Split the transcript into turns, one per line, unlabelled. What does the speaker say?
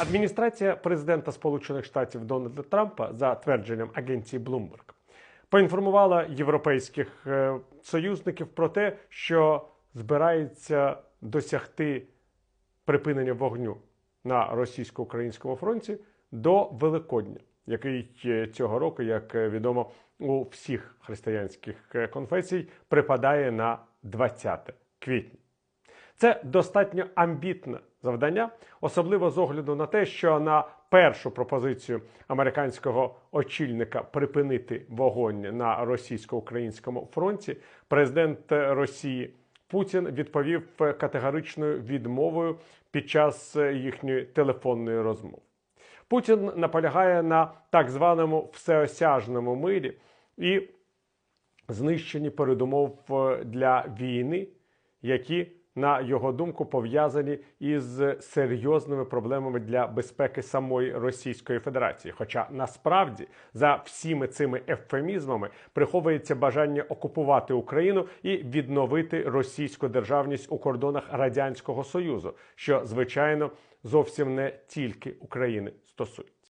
Адміністрація президента Сполучених Штатів Дональда Трампа, за твердженням агенції Bloomberg, поінформувала європейських е, союзників про те, що збирається досягти припинення вогню на російсько-українському фронті до Великодня, який е, цього року, як е, відомо, у всіх християнських конфесій припадає на 20 квітня. Це достатньо амбітне завдання, особливо з огляду на те, що на першу пропозицію американського очільника припинити вогонь на російсько-українському фронті президент Росії Путін відповів категоричною відмовою під час їхньої телефонної розмови. Путін наполягає на так званому всеосяжному мирі і знищенні передумов е, для війни, які, на його думку, пов'язані із серйозними проблемами для безпеки самої Російської Федерації. Хоча насправді за всіми цими ефемізмами приховується бажання окупувати Україну і відновити російську державність у кордонах Радянського Союзу, що звичайно зовсім не тільки України стосується.